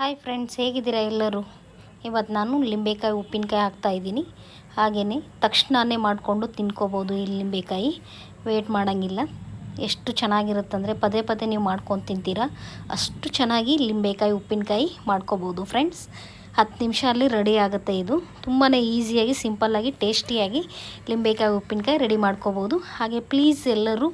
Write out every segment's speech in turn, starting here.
Hi friends ಹೇಗಿದ್ದೀರಾ ಎಲ್ಲರೂ? ಇವತ್ತು ನಾನು ಲಿಂಬೆಕಾಯಿ ಉಪ್ಪಿನಕಾಯಿ ಹಾಕ್ತಾಯಿದ್ದೀನಿ ಹಾಗೆಯೇ ತಕ್ಷಣವೇ ಮಾಡಿಕೊಂಡು ತಿನ್ಕೋಬೋದು ಈ ಲಿಂಬೆಕಾಯಿ. ವೇಟ್ ಮಾಡೋಂಗಿಲ್ಲ. ಎಷ್ಟು ಚೆನ್ನಾಗಿರುತ್ತಂದರೆ ಪದೇ ಪದೇ ನೀವು ಮಾಡ್ಕೊಂಡು ತಿಂತೀರಾ. ಅಷ್ಟು ಚೆನ್ನಾಗಿ ಲಿಂಬೆಕಾಯಿ ಉಪ್ಪಿನಕಾಯಿ ಮಾಡ್ಕೋಬೋದು ಫ್ರೆಂಡ್ಸ್ ಹತ್ತು ನಿಮಿಷ ಅಲ್ಲಿ ರೆಡಿ ಆಗುತ್ತೆ ಇದು. ತುಂಬಾ ಈಸಿಯಾಗಿ ಸಿಂಪಲ್ಲಾಗಿ ಟೇಸ್ಟಿಯಾಗಿ ಲಿಂಬೆಕಾಯಿ ಉಪ್ಪಿನಕಾಯಿ ರೆಡಿ ಮಾಡ್ಕೋಬೋದು. ಹಾಗೆ ಪ್ಲೀಸ್ ಎಲ್ಲರೂ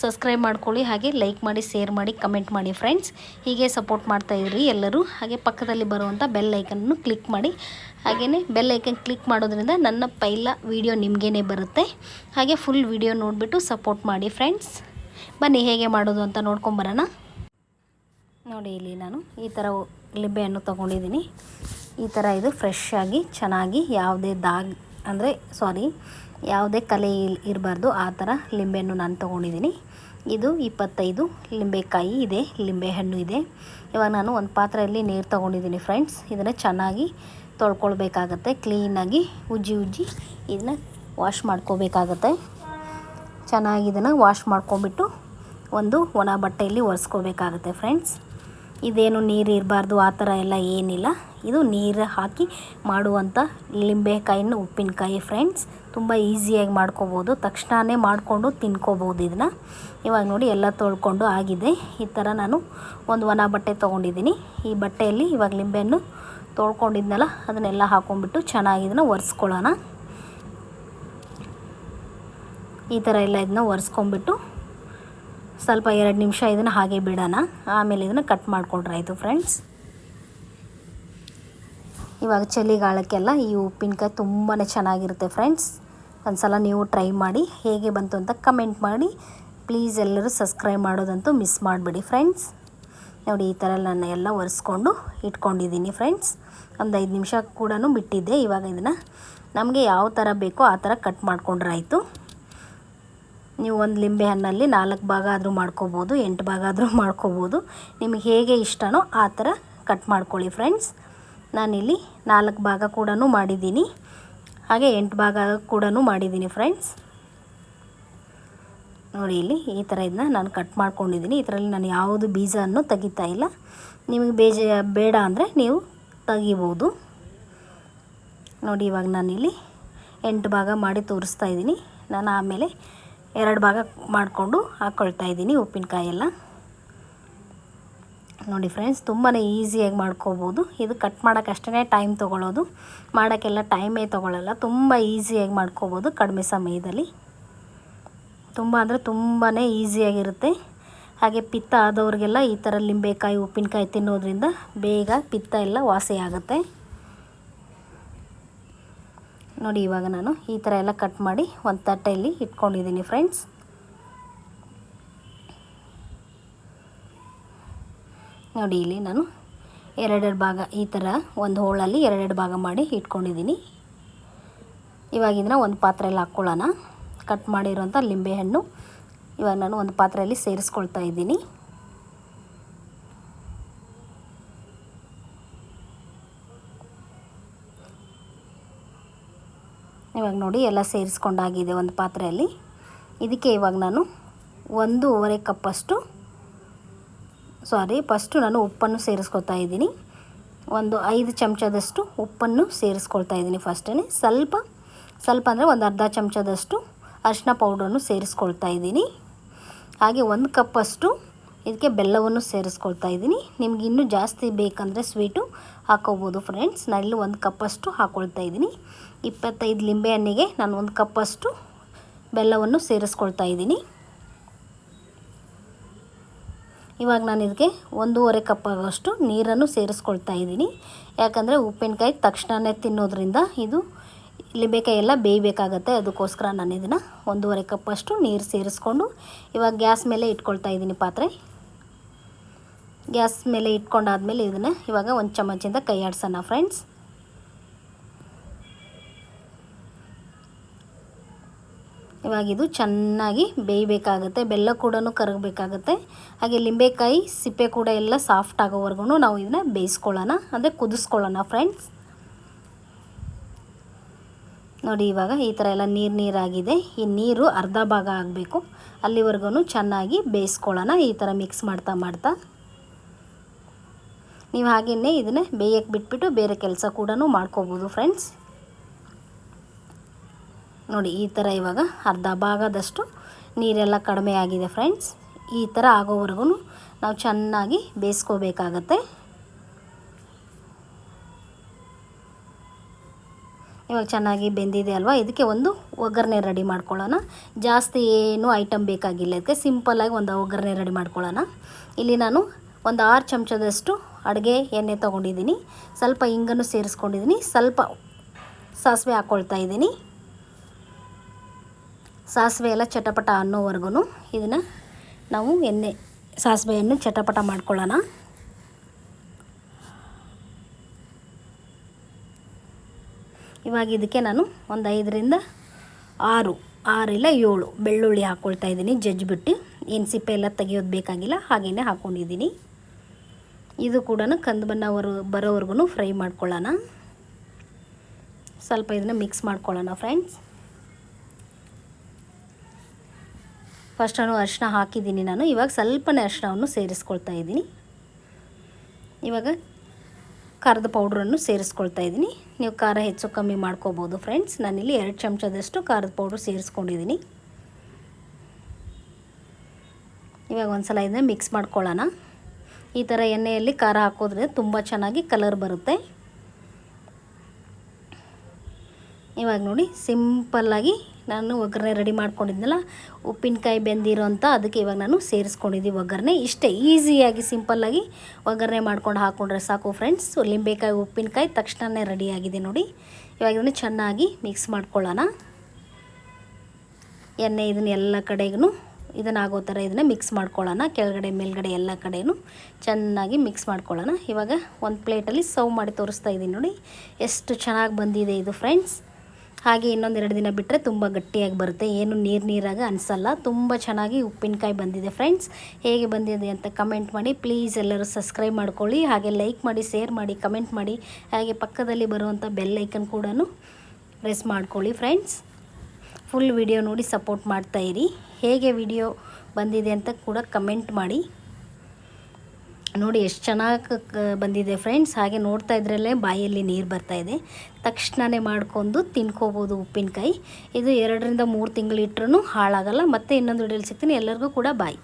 ಸಬ್ಸ್ಕ್ರೈಬ್ ಮಾಡ್ಕೊಳ್ಳಿ, ಹಾಗೆ ಲೈಕ್ ಮಾಡಿ ಶೇರ್ ಮಾಡಿ ಕಮೆಂಟ್ ಮಾಡಿ ಫ್ರೆಂಡ್ಸ್ ಹೀಗೆ ಸಪೋರ್ಟ್ ಮಾಡ್ತಾ ಇರ್ರಿ ಎಲ್ಲರೂ. ಹಾಗೆ ಪಕ್ಕದಲ್ಲಿ ಬರುವಂಥ ಬೆಲ್ ಐಕನ್ನು ಕ್ಲಿಕ್ ಮಾಡಿ. ಹಾಗೆಯೇ ಬೆಲ್ ಐಕನ್ ಕ್ಲಿಕ್ ಮಾಡೋದ್ರಿಂದ ನನ್ನ ಪೈಲ ವಿಡಿಯೋ ನಿಮಗೇನೆ ಬರುತ್ತೆ. ಹಾಗೆ ಫುಲ್ ವಿಡಿಯೋ ನೋಡಿಬಿಟ್ಟು ಸಪೋರ್ಟ್ ಮಾಡಿ ಫ್ರೆಂಡ್ಸ್ ಬನ್ನಿ, ಹೇಗೆ ಮಾಡೋದು ಅಂತ ನೋಡ್ಕೊಂಬರೋಣ ನೋಡಿ ಇಲ್ಲಿ ನಾನು ಈ ಥರ ಲಿಬ್ಬೆಯನ್ನು ತೊಗೊಂಡಿದ್ದೀನಿ. ಈ ಥರ ಇದು ಫ್ರೆಶ್ ಆಗಿ, ಚೆನ್ನಾಗಿ, ಯಾವುದೇ ದಾಗ್ ಅಂದರೆ ಸಾರಿ, ಯಾವುದೇ ಕಲೆ ಇರಬಾರ್ದು. ಆ ಥರ ಲಿಂಬೆಹಣ್ಣು ನಾನು ತೊಗೊಂಡಿದ್ದೀನಿ. ಇದು ಇಪ್ಪತ್ತೈದು. ಲಿಂಬೆಕಾಯಿ ಇದೆ, ಲಿಂಬೆಹಣ್ಣು ಇದೆ. ಇವಾಗ ನಾನು ಒಂದು ಪಾತ್ರೆಯಲ್ಲಿ ನೀರು ತೊಗೊಂಡಿದ್ದೀನಿ ಫ್ರೆಂಡ್ಸ್. ಇದನ್ನು ಚೆನ್ನಾಗಿ ತೊಳ್ಕೊಳ್ಬೇಕಾಗತ್ತೆ. ಕ್ಲೀನಾಗಿ ಉಜ್ಜಿ ಉಜ್ಜಿ ಇದನ್ನ ವಾಶ್ ಮಾಡ್ಕೋಬೇಕಾಗತ್ತೆ. ಚೆನ್ನಾಗಿ ಇದನ್ನು ವಾಶ್ ಮಾಡ್ಕೊಂಬಿಟ್ಟು ಒಂದು ಒಣ ಬಟ್ಟೆಯಲ್ಲಿ ಒರೆಸ್ಕೋಬೇಕಾಗತ್ತೆ ಫ್ರೆಂಡ್ಸ್. ಇದೇನು ನೀರು ಇರಬಾರ್ದು, ಆ ಥರ ಎಲ್ಲ ಏನಿಲ್ಲ. ಇದು ನೀರು ಹಾಕಿ ಮಾಡುವಂಥ ಲಿಂಬೆಕಾಯಿನ ಉಪ್ಪಿನಕಾಯಿ ಫ್ರೆಂಡ್ಸ್ ತುಂಬ ಈಸಿಯಾಗಿ ಮಾಡ್ಕೋಬೋದು. ತಕ್ಷಣವೇ ಮಾಡಿಕೊಂಡು ತಿನ್ಕೋಬೋದು ಇದನ್ನು. ಇವಾಗ ನೋಡಿ ಎಲ್ಲ ತೊಳ್ಕೊಂಡು ಆಗಿದೆ. ಈ ಥರ ನಾನು ಒಂದು ಒಣ ಬಟ್ಟೆ ತೊಗೊಂಡಿದ್ದೀನಿ. ಈ ಬಟ್ಟೆಯಲ್ಲಿ ಇವಾಗ ಲಿಂಬೆಯನ್ನು ತೊಳ್ಕೊಂಡಿದ್ನಲ್ಲ, ಅದನ್ನೆಲ್ಲ ಹಾಕೊಂಡ್ಬಿಟ್ಟು ಚೆನ್ನಾಗಿ ಇದನ್ನು ಒರೆಸ್ಕೊಳ್ಳೋಣ. ಈ ಥರ ಎಲ್ಲ ಇದನ್ನ ಒರೆಸ್ಕೊಂಬಿಟ್ಟು ಸ್ವಲ್ಪ ಎರಡು ನಿಮಿಷ ಇದನ್ನು ಹಾಗೆ ಬಿಡೋಣ. ಆಮೇಲೆ ಇದನ್ನು ಕಟ್ ಮಾಡಿಕೊಂಡ್ರೆ ಆಯಿತು ಫ್ರೆಂಡ್ಸ್ ಇವಾಗ ಚಳಿಗಾಲಕ್ಕೆಲ್ಲ ಈ ಉಪ್ಪಿನಕಾಯಿ ತುಂಬಾ ಚೆನ್ನಾಗಿರುತ್ತೆ ಫ್ರೆಂಡ್ಸ್ ಒಂದು ಸಲ ನೀವು ಟ್ರೈ ಮಾಡಿ ಹೇಗೆ ಬಂತು ಅಂತ ಕಮೆಂಟ್ ಮಾಡಿ. ಪ್ಲೀಸ್ ಎಲ್ಲರೂ ಸಬ್ಸ್ಕ್ರೈಬ್ ಮಾಡೋದಂತೂ ಮಿಸ್ ಮಾಡಿಬಿಡಿ ಫ್ರೆಂಡ್ಸ್ ನೋಡಿ ಈ ಥರ ನಾನು ಎಲ್ಲ ಒರೆಸ್ಕೊಂಡು ಇಟ್ಕೊಂಡಿದ್ದೀನಿ ಫ್ರೆಂಡ್ಸ್ ಒಂದು ಐದು ನಿಮಿಷ ಕೂಡ ಬಿಟ್ಟಿದ್ದೆ. ಇವಾಗ ಇದನ್ನು ನಮಗೆ ಯಾವ ಥರ ಬೇಕೋ ಆ ಥರ ಕಟ್ ಮಾಡ್ಕೊಂಡ್ರೆ ಆಯಿತು. ನೀವು ಒಂದು ಲಿಂಬೆ ಹಣ್ಣಲ್ಲಿ ನಾಲ್ಕು ಭಾಗ ಆದರೂ ಮಾಡ್ಕೋಬೋದು, ಎಂಟು ಭಾಗ ಆದರೂ ಮಾಡ್ಕೋಬೋದು. ನಿಮಗೆ ಹೇಗೆ ಇಷ್ಟನೋ ಆ ಥರ ಕಟ್ ಮಾಡ್ಕೊಳ್ಳಿ ಫ್ರೆಂಡ್ಸ್ ನಾನಿಲ್ಲಿ ನಾಲ್ಕು ಭಾಗ ಕೂಡ ಮಾಡಿದ್ದೀನಿ. ಹಾಗೆ ಎಂಟು ಭಾಗ ಕೂಡ ಮಾಡಿದ್ದೀನಿ ಫ್ರೆಂಡ್ಸ್ ನೋಡಿ ಇಲ್ಲಿ ಈ ಥರ ಇದನ್ನ ನಾನು ಕಟ್ ಮಾಡ್ಕೊಂಡಿದ್ದೀನಿ. ಇದರಲ್ಲಿ ನಾನು ಯಾವುದು ಬೀಜವನ್ನು ತೆಗಿತಾ ಇಲ್ಲ. ನಿಮಗೆ ಬೇಜ, ಬೇಡ ಅಂದರೆ ನೀವು ತೆಗಿಬೋದು. ನೋಡಿ ಇವಾಗ ನಾನಿಲ್ಲಿ ಎಂಟು ಭಾಗ ಮಾಡಿ ತೋರಿಸ್ತಾ ಇದ್ದೀನಿ. ನಾನು ಆಮೇಲೆ ಎರಡು ಭಾಗ ಮಾಡಿಕೊಂಡು ಹಾಕ್ಕೊಳ್ತಾ ಇದ್ದೀನಿ ಉಪ್ಪಿನಕಾಯೆಲ್ಲ. ನೋಡಿ ಫ್ರೆಂಡ್ಸ್ ತುಂಬಾ ಈಸಿಯಾಗಿ ಮಾಡ್ಕೋಬೋದು. ಇದು ಕಟ್ ಮಾಡೋಕ್ಕೆ ಅಷ್ಟೇ ಟೈಮ್ ತೊಗೊಳ್ಳೋದು ಮಾಡೋಕ್ಕೆಲ್ಲ ಟೈಮೇ ತೊಗೊಳ್ಳಲ್ಲ ತುಂಬ ಈಸಿಯಾಗಿ ಮಾಡ್ಕೋಬೋದು ಕಡಿಮೆ ಸಮಯದಲ್ಲಿ. ತುಂಬ ಅಂದರೆ ತುಂಬಾ ಈಸಿಯಾಗಿರುತ್ತೆ ಹಾಗೆ ಪಿತ್ತ ಆದವ್ರಿಗೆಲ್ಲ ಈ ಥರ ಲಿಂಬೆಕಾಯಿ, ಉಪ್ಪಿನಕಾಯಿ ತಿನ್ನೋದ್ರಿಂದ ಬೇಗ ಪಿತ್ತ ಎಲ್ಲ ವಾಸಿ ಆಗುತ್ತೆ. ನೋಡಿ, ಇವಾಗ ನಾನು ಈ ಥರ ಎಲ್ಲ ಕಟ್ ಮಾಡಿ ಒಂದು ತಟ್ಟೆಯಲ್ಲಿ ಇಟ್ಕೊಂಡಿದ್ದೀನಿ ಫ್ರೆಂಡ್ಸ್ ನೋಡಿ, ಇಲ್ಲಿ ನಾನು ಎರಡೆರಡು ಭಾಗ ಈ ಥರ ಒಂದು ಹೋಳಲ್ಲಿ ಎರಡೆರಡು ಭಾಗ ಮಾಡಿ ಇಟ್ಕೊಂಡಿದ್ದೀನಿ. ಇವಾಗ ಒಂದು ಪಾತ್ರೆಯಲ್ಲಿ ಹಾಕ್ಕೊಳ್ಳೋಣ. ಕಟ್ ಮಾಡಿರೋಂಥ ಲಿಂಬೆಹಣ್ಣು ಇವಾಗ ನಾನು ಒಂದು ಪಾತ್ರೆಯಲ್ಲಿ ಸೇರಿಸ್ಕೊಳ್ತಾ ಇದ್ದೀನಿ. ಇವಾಗ ನೋಡಿ ಎಲ್ಲ ಸೇರಿಸ್ಕೊಂಡಾಗಿದೆ ಒಂದು ಪಾತ್ರೆಯಲ್ಲಿ. ಇದಕ್ಕೆ ಇವಾಗ ನಾನು ಒಂದೂವರೆ ಕಪ್ಪಷ್ಟು ಸಾರಿ ಫಸ್ಟು ನಾನು ಉಪ್ಪನ್ನು ಸೇರಿಸ್ಕೊಳ್ತಾ ಇದ್ದೀನಿ. ಒಂದು ಐದು ಚಮಚದಷ್ಟು ಉಪ್ಪನ್ನು ಸೇರಿಸ್ಕೊಳ್ತಾ ಇದ್ದೀನಿ ಫಸ್ಟೇ ಸ್ವಲ್ಪ ಸ್ವಲ್ಪ ಅಂದರೆ ಒಂದು ಅರ್ಧ ಚಮಚದಷ್ಟು ಅರಿಶಿನ ಪೌಡ್ರನ್ನು ಸೇರಿಸ್ಕೊಳ್ತಾ ಇದ್ದೀನಿ. ಹಾಗೆ ಒಂದು ಕಪ್ಪಷ್ಟು ಇದಕ್ಕೆ ಬೆಲ್ಲವನ್ನು ಸೇರಿಸ್ಕೊಳ್ತಾ ಇದ್ದೀನಿ. ನಿಮ್ಗೆ ಇನ್ನೂ ಜಾಸ್ತಿ ಬೇಕಂದರೆ ಸ್ವೀಟು ಹಾಕೋಬೋದು ಫ್ರೆಂಡ್ಸ್ ನಾನಿಲ್ಲಿ ಒಂದು ಕಪ್ಪಷ್ಟು ಹಾಕ್ಕೊಳ್ತಾ ಇದ್ದೀನಿ. ಇಪ್ಪತ್ತೈದು ಲಿಂಬೆ ಹಣ್ಣಿಗೆ ನಾನು ಒಂದು ಕಪ್ಪಷ್ಟು ಬೆಲ್ಲವನ್ನು ಸೇರಿಸ್ಕೊಳ್ತಾ ಇದ್ದೀನಿ. ಇವಾಗ ನಾನು ಇದಕ್ಕೆ ಒಂದೂವರೆ ಕಪ್ ಆಗೋಷ್ಟು ನೀರನ್ನು ಸೇರಿಸ್ಕೊಳ್ತಾ ಇದ್ದೀನಿ. ಯಾಕಂದರೆ ಉಪ್ಪಿನಕಾಯಿ ತಕ್ಷಣವೇ ತಿನ್ನೋದ್ರಿಂದ ಇದು ಲಿಂಬೆಕಾಯಿ ಎಲ್ಲ ಬೇಯಬೇಕಾಗತ್ತೆ. ಅದಕ್ಕೋಸ್ಕರ ನಾನು ಇದನ್ನು ಒಂದೂವರೆ ಕಪ್ಪಷ್ಟು ನೀರು ಸೇರಿಸ್ಕೊಂಡು ಇವಾಗ ಗ್ಯಾಸ್ ಮೇಲೆ ಇಟ್ಕೊಳ್ತಾ ಇದ್ದೀನಿ ಪಾತ್ರೆ. ಗ್ಯಾಸ್ ಮೇಲೆ ಇಟ್ಕೊಂಡಾದ್ಮೇಲೆ ಇದನ್ನು ಇವಾಗ ಒಂದು ಚಮಚಿಂದ ಕೈ ಆಡ್ಸೋಣ ಫ್ರೆಂಡ್ಸ್ ಇವಾಗ ಇದು ಚೆನ್ನಾಗಿ ಬೇಯಬೇಕಾಗುತ್ತೆ. ಬೆಲ್ಲ ಕೂಡ ಕರಗಬೇಕಾಗತ್ತೆ. ಹಾಗೆ ಲಿಂಬೆಕಾಯಿ ಸಿಪ್ಪೆ ಕೂಡ ಎಲ್ಲ ಸಾಫ್ಟ್ ಆಗೋವರೆಗೂ ನಾವು ಇದನ್ನ ಬೇಯಿಸ್ಕೊಳ್ಳೋಣ. ಅಂದರೆ ಕುದಿಸ್ಕೊಳ್ಳೋಣ ಫ್ರೆಂಡ್ಸ್ ನೋಡಿ ಇವಾಗ ಈ ಥರ ಎಲ್ಲ ನೀರು ನೀರಾಗಿದೆ. ಈ ನೀರು ಅರ್ಧ ಭಾಗ ಆಗಬೇಕು. ಅಲ್ಲಿವರೆಗೂ ಚೆನ್ನಾಗಿ ಬೇಯಿಸ್ಕೊಳ್ಳೋಣ. ಈ ಥರ ಮಿಕ್ಸ್ ಮಾಡ್ತಾ ಮಾಡ್ತಾ. ನೀವು ಹಾಗೆಯೇ ಇದನ್ನೇ ಬೇಯಕ್ಕೆ ಬಿಟ್ಬಿಟ್ಟು ಬೇರೆ ಕೆಲಸ ಕೂಡ ಮಾಡ್ಕೋಬೋದು ಫ್ರೆಂಡ್ಸ್ ನೋಡಿ, ಈ ಥರ ಇವಾಗ ಅರ್ಧ ಭಾಗದಷ್ಟು ನೀರೆಲ್ಲ ಕಡಿಮೆ ಆಗಿದೆ ಫ್ರೆಂಡ್ಸ್ ಈ ಥರ ಆಗೋವರೆಗೂ ನಾವು ಚೆನ್ನಾಗಿ ಬೇಯಿಸ್ಕೋಬೇಕಾಗತ್ತೆ. ಇವಾಗ ಚೆನ್ನಾಗಿ ಬೆಂದಿದೆ ಅಲ್ವಾ? ಇದಕ್ಕೆ ಒಂದು ಒಗ್ಗರಣೆ ರೆಡಿ ಮಾಡ್ಕೊಳ್ಳೋಣ. ಜಾಸ್ತಿ ಏನು ಐಟಮ್ ಬೇಕಾಗಿಲ್ಲ. ಅದಕ್ಕೆ ಸಿಂಪಲ್ಲಾಗಿ ಒಂದು ಒಗ್ಗರಣೆ ರೆಡಿ ಮಾಡ್ಕೊಳ್ಳೋಣ. ಇಲ್ಲಿ ನಾನು ಒಂದು ಆರು ಚಮಚದಷ್ಟು ಅಡುಗೆ ಎಣ್ಣೆ ತೊಗೊಂಡಿದ್ದೀನಿ. ಸ್ವಲ್ಪ ಹಿಂಗನ್ನು ಸೇರಿಸ್ಕೊಂಡಿದ್ದೀನಿ. ಸ್ವಲ್ಪ ಸಾಸಿವೆ ಹಾಕ್ಕೊಳ್ತಾ ಇದ್ದೀನಿ. ಸಾಸಿವೆ ಎಲ್ಲ ಚಟಪಟ ಅನ್ನೋವರೆಗೂ ಇದನ್ನು ನಾವು ಎಣ್ಣೆ, ಸಾಸಿವೆಯನ್ನು ಚಟಪಟ ಮಾಡ್ಕೊಳ್ಳೋಣ. ಇವಾಗ ಇದಕ್ಕೆ ನಾನು ಒಂದು ಐದರಿಂದ ಆರು ಆರಿಲ್ಲ ಏಳು ಬೆಳ್ಳುಳ್ಳಿ ಹಾಕ್ಕೊಳ್ತಾ ಇದ್ದೀನಿ, ಜಜ್ಜಿಬಿಟ್ಟು. ಏನು ಸಿಪ್ಪೆ ಎಲ್ಲ ತೆಗಿಯೋದು ಬೇಕಾಗಿಲ್ಲ ಹಾಗೆಯೇ ಹಾಕ್ಕೊಂಡಿದ್ದೀನಿ ಇದು ಕೂಡ ಕಂದು ಬಣ್ಣವರು ಬರೋವರೆಗೂ ಫ್ರೈ ಮಾಡ್ಕೊಳ್ಳೋಣ. ಸ್ವಲ್ಪ ಇದನ್ನು ಮಿಕ್ಸ್ ಮಾಡ್ಕೊಳ್ಳೋಣ ಫ್ರೆಂಡ್ಸ್ ಫಸ್ಟ್ ನಾನು ಅರಿಶಿನ ಹಾಕಿದ್ದೀನಿ ನಾನು. ಇವಾಗ ಸ್ವಲ್ಪನೇ ಅರಿಶಿನವನ್ನು ಸೇರಿಸ್ಕೊಳ್ತಾ ಇದ್ದೀನಿ. ಇವಾಗ ಖಾರದ ಪೌಡ್ರನ್ನು ಸೇರಿಸ್ಕೊಳ್ತಾ ಇದ್ದೀನಿ. ನೀವು ಖಾರ ಹೆಚ್ಚು ಕಮ್ಮಿ ಮಾಡ್ಕೋಬೋದು ಫ್ರೆಂಡ್ಸ್ ನಾನಿಲ್ಲಿ ಎರಡು ಚಮಚದಷ್ಟು ಖಾರದ ಪೌಡ್ರ್ ಸೇರಿಸ್ಕೊಂಡಿದ್ದೀನಿ. ಇವಾಗ ಒಂದು ಸಲ ಇದನ್ನ ಮಿಕ್ಸ್ ಮಾಡ್ಕೊಳ್ಳೋಣ. ಈ ಥರ ಎಣ್ಣೆಯಲ್ಲಿ ಖಾರ ಹಾಕೋದ್ರೆ ತುಂಬ ಚೆನ್ನಾಗಿ ಕಲರ್ ಬರುತ್ತೆ. ಇವಾಗ ನೋಡಿ ಸಿಂಪಲ್ಲಾಗಿ ನಾನು ಒಗ್ಗರಣೆ ರೆಡಿ ಮಾಡ್ಕೊಂಡಿದ್ನಲ್ಲ, ಉಪ್ಪಿನಕಾಯಿ ಬೆಂದಿರೋ ಅದಕ್ಕೆ ಇವಾಗ ನಾನು ಸೇರಿಸ್ಕೊಂಡಿದ್ದೀವಿ ಒಗ್ಗರಣೆ. ಇಷ್ಟೇ, ಈಸಿಯಾಗಿ ಸಿಂಪಲ್ಲಾಗಿ ಒಗ್ಗರಣೆ ಮಾಡ್ಕೊಂಡು ಹಾಕ್ಕೊಂಡ್ರೆ ಸಾಕು ಫ್ರೆಂಡ್ಸ್ ಲಿಂಬೆಕಾಯಿ ಉಪ್ಪಿನಕಾಯಿ ತಕ್ಷಣವೇ ರೆಡಿಯಾಗಿದೆ ನೋಡಿ. ಇವಾಗ ಇದನ್ನು ಚೆನ್ನಾಗಿ ಮಿಕ್ಸ್ ಮಾಡ್ಕೊಳ್ಳೋಣ. ಎಣ್ಣೆ ಇದನ್ನ ಎಲ್ಲ ಕಡೆಗೂ ಇದನ್ನಾಗೋ ಥರ ಇದನ್ನು ಮಿಕ್ಸ್ ಮಾಡ್ಕೊಳ್ಳೋಣ. ಕೆಳಗಡೆ, ಮೇಲ್ಗಡೆ ಎಲ್ಲ ಕಡೆಯೂ ಚೆನ್ನಾಗಿ ಮಿಕ್ಸ್ ಮಾಡ್ಕೊಳ್ಳೋಣ. ಇವಾಗ ಒಂದು ಪ್ಲೇಟಲ್ಲಿ ಸರ್ವ್ ಮಾಡಿ ತೋರಿಸ್ತಾ ಇದ್ದೀನಿ ನೋಡಿ. ಎಷ್ಟು ಚೆನ್ನಾಗಿ ಬಂದಿದೆ ಇದು ಫ್ರೆಂಡ್ಸ್ ಹಾಗೆ ಇನ್ನೊಂದು ಎರಡು ದಿನ ಬಿಟ್ಟರೆ ತುಂಬ ಗಟ್ಟಿಯಾಗಿ ಬರುತ್ತೆ. ಏನು ನೀರು ನೀರಾಗ ಅನಿಸಲ್ಲ. ತುಂಬ ಚೆನ್ನಾಗಿ ಉಪ್ಪಿನಕಾಯಿ ಬಂದಿದೆ ಫ್ರೆಂಡ್ಸ್ ಹೇಗೆ ಬಂದಿದೆ ಅಂತ ಕಮೆಂಟ್ ಮಾಡಿ. ಪ್ಲೀಸ್ ಎಲ್ಲರೂ ಸಬ್ಸ್ಕ್ರೈಬ್ ಮಾಡ್ಕೊಳ್ಳಿ. ಹಾಗೆ ಲೈಕ್ ಮಾಡಿ ಶೇರ್ ಮಾಡಿ ಕಮೆಂಟ್ ಮಾಡಿ. ಹಾಗೆ ಪಕ್ಕದಲ್ಲಿ ಬರುವಂಥ ಬೆಲ್ ಐಕನ್ ಕೂಡ ಪ್ರೆಸ್ ಮಾಡ್ಕೊಳ್ಳಿ ಫ್ರೆಂಡ್ಸ್ ಫುಲ್ ವಿಡಿಯೋ ನೋಡಿ ಸಪೋರ್ಟ್ ಮಾಡ್ತಾಯಿರಿ ಹೇಗೆ ವಿಡಿಯೋ ಬಂದಿದೆ ಅಂತ ಕೂಡ ಕಮೆಂಟ್ ಮಾಡಿ. ನೋಡಿ, ಎಷ್ಟು ಚೆನ್ನಾಗಿ ಬಂದಿದೆ ಫ್ರೆಂಡ್ಸ್. ಹಾಗೆ ನೋಡ್ತಾ ಇದ್ರಲ್ಲೇ ಬಾಯಲ್ಲಿ ನೀರು ಬರ್ತಾಯಿದೆ ತಕ್ಷಣವೇ ಮಾಡ್ಕೊಂಡು ತಿನ್ಕೋಬೋದು ಉಪ್ಪಿನಕಾಯಿ. ಇದು ಎರಡರಿಂದ ಮೂರು ತಿಂಗಳು ಇಟ್ಟರೂ ಹಾಳಾಗಲ್ಲ. ಮತ್ತೆ ಇನ್ನೊಂದು ವಿಡಿಯೋಲಿ ಸಿಗ್ತೀನಿ. ಎಲ್ಲರಿಗೂ ಕೂಡ ಬಾಯ್.